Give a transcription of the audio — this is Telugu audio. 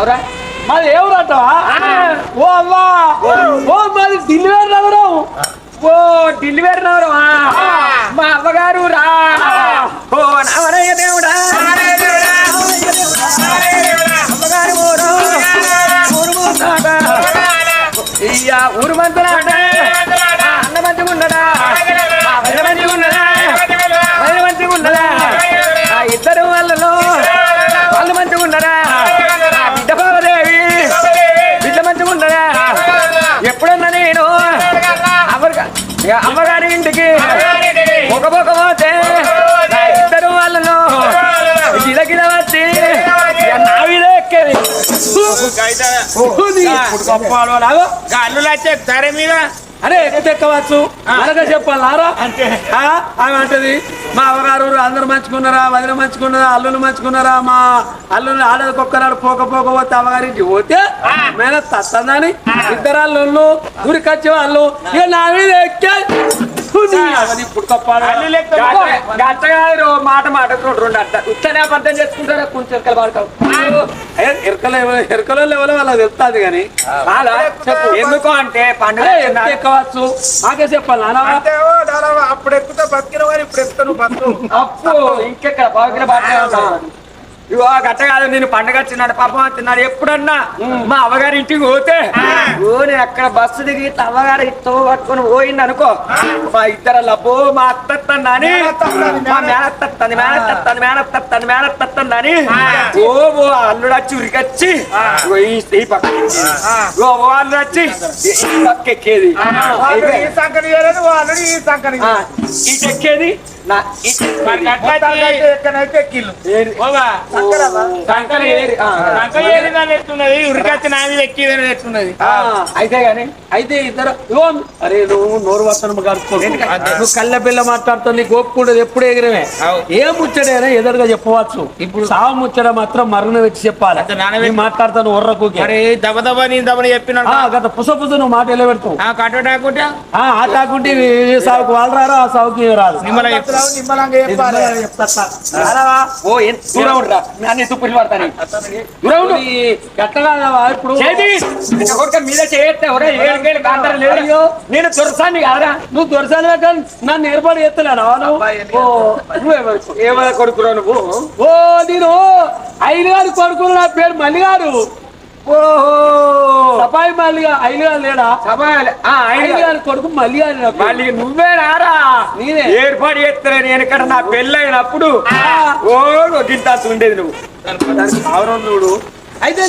ఎవరా? మాది ఎవరంటావా ఓ అవ్వా. ఓ మాది ఢిల్లీ నగరం ఓ డెలివరీ నవరమా మా అవ్వగారు రా. ఓ నవరయ్య దేవుడా. అమ్మగారు ఊరు. ఊరు అమ్మగారి ఇంటికి ఒక పొక పోతే ఇద్దరు వాళ్ళను గిల గిల వచ్చి ఇక నా మీద ఎక్కేది అల్లు వచ్చే మీద? అరే ఎక్కవచ్చు? అలాగే చెప్పాలారా అంటే. ఆమె అంటది మా అవగారు అందరు మంచుకున్నారా వదిన మంచుకున్నారా అల్లులు మంచుకున్నారా మా అల్లుని ఆడది కుక్కరాడు పోక పోక పోతే అమ్మగారింటి పోతే మేన తత్తందని ఇద్దరు అల్లుళ్ళు ఊరికొచ్చే వాళ్ళు ఇక నా మీద ఎక్కే. గట్టగారు మాట మాట రెండు రెండు అట్ట ఉత్తనే అబద్ధం చేసుకుంటారా కొంచెం ఎక్కలు పడతావు ఎరకల ఎరకలో లెవెల్ వాళ్ళకి తెలుస్తుంది కానీ. చాలా చెప్పు. ఎందుకు అంటే పండుగ ఎక్కవచ్చు నాకే చెప్పాలి నానా. అంటే ఓ దాదాపు అప్పుడు ఎక్కుతా బతికిన వారు ఇప్పుడు ఎక్కుతాను బతుకు. అప్పు ఇంకెక్కడ? బాగా బాగా ఇగో గట్ట కాదు నేను పండగ వచ్చినాడు పాపం వచ్చినాడు ఎప్పుడన్నా మా అవ్వగారి ఇంటికి పోతే ఓ నేను అక్కడ బస్సు దిగి అవ్వగారి తో పట్టుకొని పోయింది అనుకో మా ఇద్దరు లబ్బో మా అత్తత్తండి అని మా మేనత్తత్తంది మేనత్తత్తంది మేనత్తత్తంది మేనత్తత్తంది అని ఓ ఓ అల్లుడు వచ్చి ఉరికొచ్చి ఈ- పక్క ఓ ఓ అల్లుడు వచ్చి పక్క ఎక్కేది. ఈ సంకని ఇటు ఎక్కేది. అయితే గాని అయితే ఇద్దరు అరే నువ్వు నోరు వస్తాను కడుక్కో. నువ్వు కళ్ళ పిల్ల మాట్లాడుతావు నీకు ఒప్పుకుంటది ఎప్పుడు ఎగిరమే. ఏ ముచ్చడైనా ఎదురుగా చెప్పవచ్చు. ఇప్పుడు సావు ముచ్చట మాత్రం మరణ వచ్చి చెప్పాలి. అంతే నానబెట్టి- నేను మాట్లాడతాను ఒర్రకు మరి దబ దబ నీ దబని చెప్పినాడు గత పుస పుస నువ్వు మాట ఎలా పెడతావు ఆ కట్టడాకుంటే ఆ, సాగుకు వాళ్ళు రారు ఆ సాగుకి రాదు. దూరం ఉండరా దూరం ఉండు. ఇప్పుడు? కొడుక మీద ఏడుకేళ్ళు కాంతారు లేదు నేను తురసాన్ని కాదురా. నువ్వు దొరసాలి పెట్టాను నన్ను ఏర్పాటు చేస్తలేనా నువ్వు? ఏమైనా కొడుకురా నువ్వు? ఓ నేను ఐదు గారు కొడుకులు నా పేరు మల్లిగారు. సపాయి మల్లిగా ఐదు గారు లేడా. ఆ, ఐదు గారు కొడుకు పేరు. మళ్ళీ నువ్వే రారా? నేనే. ఏర్పాటు చేస్తారా? నేను ఇక్కడ నా పెళ్ళైనప్పుడు. ఓ గింత ఉండేది నువ్వు. ఆవరణ చూడు. అయితే